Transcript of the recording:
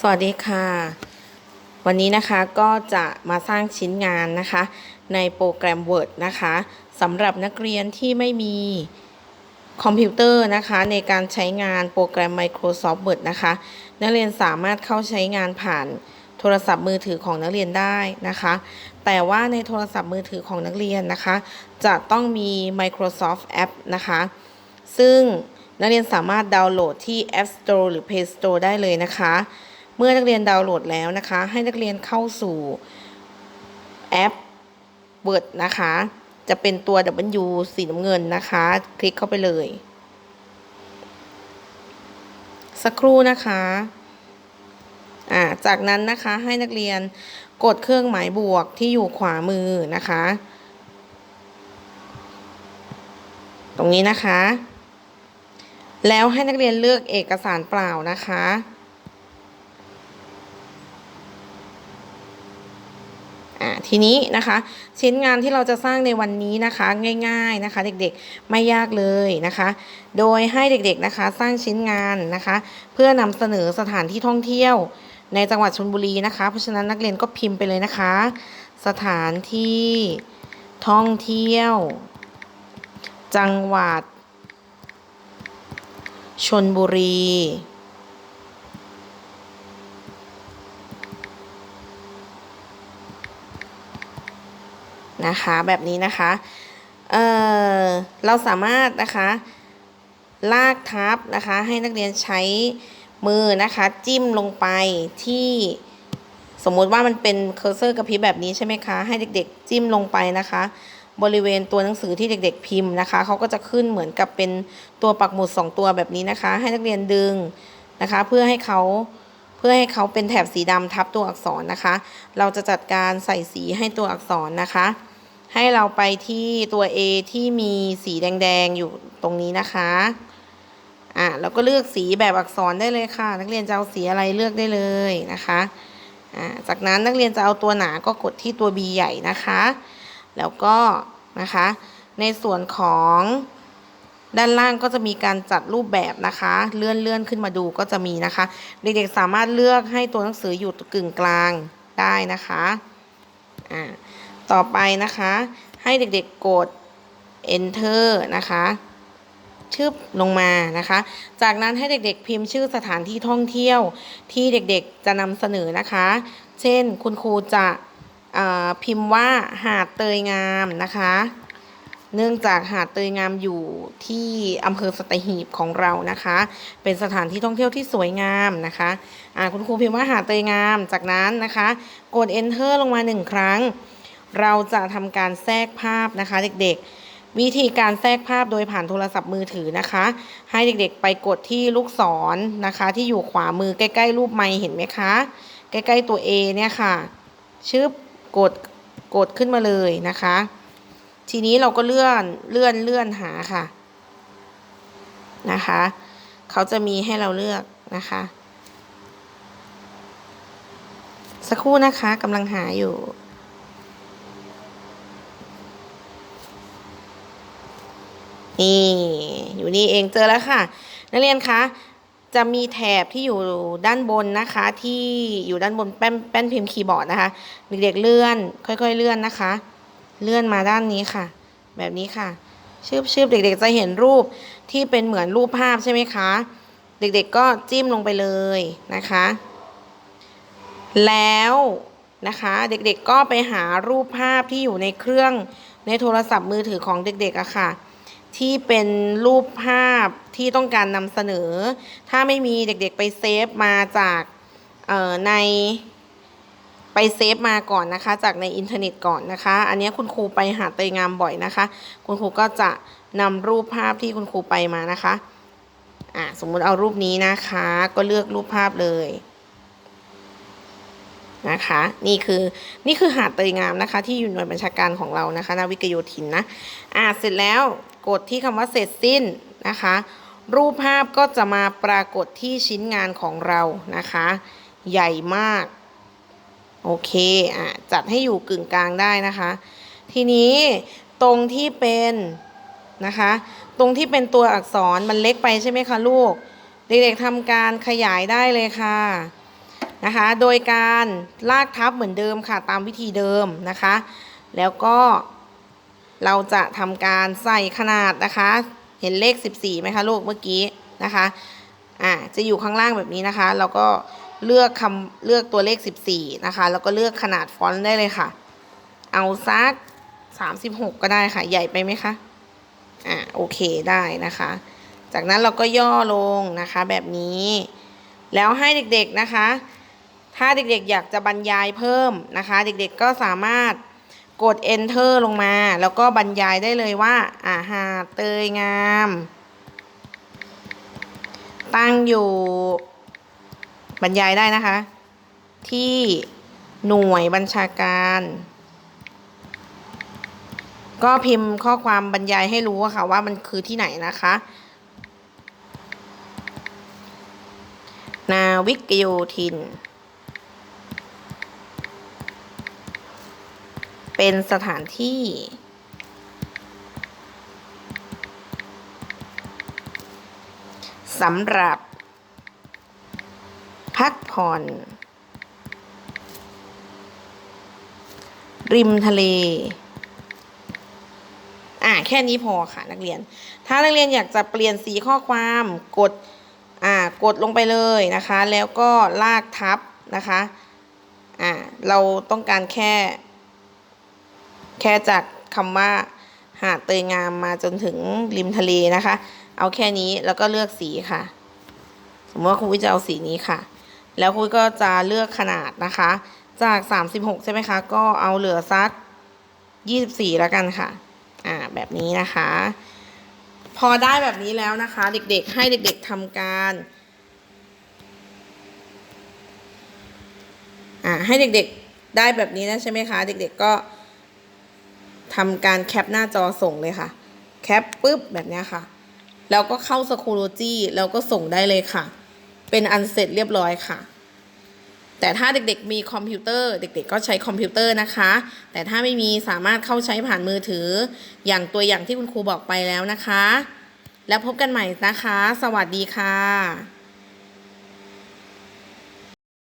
สวัสดีค่ะ วันนี้นะคะก็จะมาสร้างชิ้นงานนะคะ ในโปรแกรม Word นะคะสำหรับนักเรียนที่ไม่มีคอมพิวเตอร์นะคะในการใช้งานโปรแกรม Microsoft Word นะคะ นักเรียนสามารถเข้าใช้งานผ่านโทรศัพท์มือถือของนักเรียนได้นะคะ แต่ว่าในโทรศัพท์มือถือของนักเรียนนะคะ จะต้องมี Microsoft App นะคะ ซึ่งนักเรียนสามารถดาวน์โหลดที่ App Store หรือ Play Store ได้เลยนะคะ เมื่อนักเรียนดาวน์โหลดแล้วนะคะ ให้นักเรียนเข้าสู่แอป Word นะคะ จะเป็นตัว W สีน้ำเงินนะคะ คลิกเข้าไปเลย สักครู่นะคะอ่าจากนั้นนะคะให้นักเรียนกดเครื่องหมายบวกที่อยู่ขวามือนะคะ ตรงนี้นะคะ แล้วให้นักเรียนเลือกเอกสารเปล่านะคะ อ่า ทีนี้นะคะชิ้นงานที่เราจะสร้างในวันนี้นะคะง่าย ๆนะคะ เด็กๆไม่ยากเลยนะคะ โดยให้เด็กๆนะคะสร้างชิ้นงานนะคะ เพื่อนำเสนอสถานที่ท่องเที่ยวในจังหวัดชลบุรีนะคะ เพราะฉะนั้นนักเรียนก็พิมพ์ไปเลยนะคะ สถานที่ท่องเที่ยว จังหวัดชนบุรี นะคะแบบนี้นะคะเอ่อเราสามารถนะคะลากทับนะคะให้นักเรียนใช้มือนะคะจิ้มลงไปที่สมมุติว่ามันเป็นเคอร์เซอร์กระพริบแบบนี้ใช่ไหมคะให้เด็ก ๆ จิ้มลงไปนะคะ บริเวณตัวหนังสือที่เด็ก ๆ พิมพ์นะคะเขาก็จะขึ้นเหมือนกับเป็นตัวปักหมุด 2 ตัวแบบนี้นะคะ ให้นักเรียนดึงนะคะ เพื่อให้เขาเพื่อให้เขาเป็นแถบสีดำทับตัวอักษรนะคะ เราจะจัดการใส่สีให้ตัวอักษรนะคะ ให้เราไปที่ตัว A ที่มีสีแดง ๆ อยู่ตรงนี้นะคะอะเราก็เลือกสีแบบอักษรได้เลยค่ะ นักเรียนจะเอาสีอะไรเลือกได้เลยนะคะอ่าจากนั้นนักเรียนจะเอาตัวหนาก็กดที่ตัว B ใหญ่นะคะ แล้วก็นะคะ ในส่วนของด้านล่างก็จะมีการจัดรูปแบบนะคะ เลื่อนเลื่อนขึ้นมาดูก็จะมีนะคะ เด็กๆสามารถเลือกให้ตัวหนังสืออยู่กึ่งกลางได้นะคะอ่า ต่อไปนะคะ ให้เด็กๆกด enter นะคะชึบลงมานะคะ จากนั้นให้เด็กๆ พิมพ์ชื่อสถานที่ท่องเที่ยว ที่เด็กๆจะนำเสนอนะคะ เช่นคุณครูจะพิมพ์ว่าหาดเตยงามนะคะ เนื่องจากหาดเตยงามอยู่ที่อำเภอสตหีบของเรานะคะ เป็นสถานที่ท่องเที่ยวที่สวยงามนะคะอ่าคุณครูพิมพ์ว่าหาดเตยงาม จากนั้นนะคะ กด enter ลงมาหนึ่งครั้ง เราจะทำการแทรกภาพนะคะ เด็กๆ วิธีการแทรกภาพโดยผ่านโทรศัพท์มือถือนะคะ ให้เด็กๆ ไปกดที่ลูกศรนะคะ ที่อยู่ขวามือใกล้ๆ รูปไม้เห็นไหมคะ ใกล้ๆตัว A เนี่ยค่ะชึบกดกดขึ้นมาเลยนะคะ ทีนี้เราก็เลื่อนเลื่อนเลื่อนหาค่ะนะคะ เขาจะมีให้เราเลือกนะคะ สักครู่นะคะกำลังหาอยู่ นี่ อยู่นี่เองเจอแล้วค่ะ นักเรียนคะจะมีแถบที่อยู่ด้านบนนะคะ ที่อยู่ด้านบนแป้นแป้นพิมพ์คีย์บอร์ดนะคะเด็กๆเลื่อน ค่อยๆ เลื่อนนะคะ เลื่อนมาด้านนี้ค่ะ แบบนี้ค่ะชืบชืบเด็กๆ จะเห็นรูปที่เป็นเหมือนรูปภาพใช่ไหมคะ เด็กๆก็จิ้มลงไปเลยนะคะ แล้วนะคะเด็กๆก็ไปหารูปภาพที่อยู่ในเครื่องในโทรศัพท์มือถือของเด็กๆอะค่ะ ที่เป็นรูปภาพที่ต้องการนำเสนอ ถ้าไม่มีเด็กๆไปเซฟมาจากในไปเซฟมาก่อนนะคะ จากในอินเทอร์เน็ตก่อนนะคะ อันนี้คุณครูไปหาเตยงามบ่อยนะคะ คุณครูก็จะนำรูปภาพที่คุณครูไปมานะคะอ่าสมมุติเอารูปนี้นะคะ ก็เลือกรูปภาพเลยนะคะ นี่คือนี่คือหาดเตยงามนะคะ ที่อยู่หน่วยบัญชาการของเรานะคะนาวิกโยธินนะอ่าเสร็จแล้ว กดที่คำว่าเสร็จสิ้นนะคะ รูปภาพก็จะมาปรากฏที่ชิ้นงานของเรานะคะ ใหญ่มาก โอเคอะจัดให้อยู่กึ่งกลางได้นะคะ ทีนี้ตรงที่เป็นนะคะ ตรงที่เป็นตัวอักษรมันเล็กไปใช่ไหมคะลูก เด็กๆทำการขยายได้เลยค่ะนะคะ โดยการลากทับเหมือนเดิมค่ะตามวิธีเดิมนะคะ แล้วก็ เราจะทำการใส่ขนาดนะคะ เห็นเลข 14ไหมคะลูกเมื่อกี้นะคะอ่าจะอยู่ข้างล่างแบบนี้นะคะ เราก็เลือกคำเลือกตัวเลข 14 นะคะ แล้วก็เลือกขนาดฟอนต์ได้เลยค่ะ เอาซัก 36 ก็ได้ค่ะ ใหญ่ไปไหมคะ อ่าโอเคได้นะคะ จากนั้นเราก็ย่อลงนะคะแบบนี้ แล้วให้เด็กๆนะคะ ถ้าเด็กๆอยากจะบรรยายเพิ่มนะคะ เด็กๆก็สามารถ กด enter ลงมา แล้วก็บรรยายได้เลยว่าอาหาเตยงาม ตั้งอยู่ บรรยายได้นะคะ ที่หน่วยบัญชาการ ก็พิมพ์ข้อความบรรยายให้รู้อะค่ะว่ามันคือที่ไหนนะคะนาวิกโยธิน เป็นสถานที่ สำหรับ พักผ่อน ริมทะเล อ่าแค่นี้พอค่ะนักเรียน ถ้านักเรียนอยากจะเปลี่ยนสีข้อความกดอ่ากดลงไปเลยนะคะ แล้วก็ลากทับนะคะอ่าเราต้องการแค่ แค่จากคำว่าหาดเตยงามมาจนถึงริมทะเลนะคะ เอาแค่นี้แล้วก็เลือกสีค่ะ สมมติว่าครูวิจะเอาสีนี้ค่ะ แล้วครูก็จะเลือกขนาดนะคะ จาก 36 ใช่ไหมคะ ก็เอาเหลือสัก 24 แล้วกันค่ะ อ่า แบบนี้นะคะ พอได้แบบนี้แล้วนะคะ เด็กๆ ให้เด็กๆทำการอ่าให้เด็กๆได้แบบนี้นะใช่ไหมคะ เด็กๆก็ ทำการแคปหน้าจอส่งเลยค่ะ แคปปุ๊บแบบนี้ค่ะ แล้วก็เข้าสคูโลจีแล้วก็ส่งได้เลยค่ะ เป็นอันเสร็จเรียบร้อยค่ะ แต่ถ้าเด็กๆมีคอมพิวเตอร์ เด็กๆ ก็ใช้คอมพิวเตอร์นะคะ แต่ถ้าไม่มีสามารถเข้าใช้ผ่านมือถือ อย่างตัวอย่างที่คุณครูบอกไปแล้วนะคะ แล้วพบกันใหม่นะคะ สวัสดีค่ะ